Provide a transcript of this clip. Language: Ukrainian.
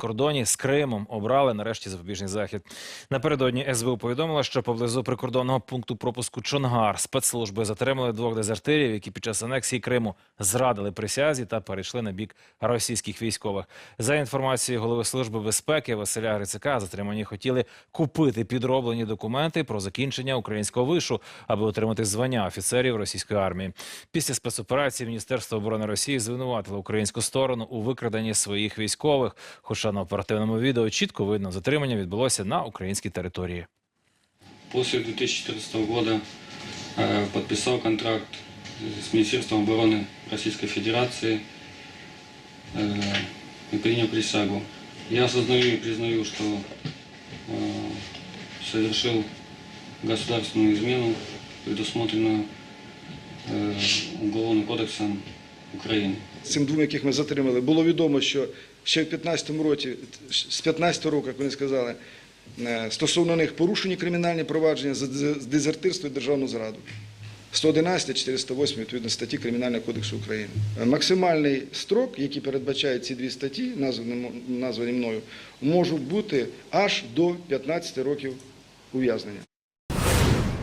кордоні з Кримом обрали нарешті запобіжний захід. Напередодні СБУ повідомила, що поблизу прикордонного пункту пропуску Чонгар спецслужби затримали двох дезертирів, які під час анексії Криму зрадили присязі та перейшли на бік російських військових. За інформацією голови служби безпеки Василя Грицака, затримані хотіли купити підроблені документи про закінчення українського вишу, аби отримати звання офіцерів російської армії. Після спецоперації Міністерство оборони Росії звинуватило українську сторону у викраденні своїх військових. Хоча на оперативному відео чітко видно, затримання відбулося на українській території. После 2014 года э, подписал контракт с Министерством обороны Российской Федерации э, и принял присягу. Я осознаю и признаю, что э, совершил государственную измену, предусмотренную э, Уголовным кодексом Украины. Цим двом, яких ми затримали, було відомо, що ще в 15-му році, з 15-го року, як вони сказали, е, стосовно них порушені кримінальні провадження за дезертирство і державну зраду. 111, 408 відповідно статті Кримінального кодексу України. Е, Максимальний строк, який передбачає ці дві статті, названі мною, можуть бути аж до 15 років ув'язнення.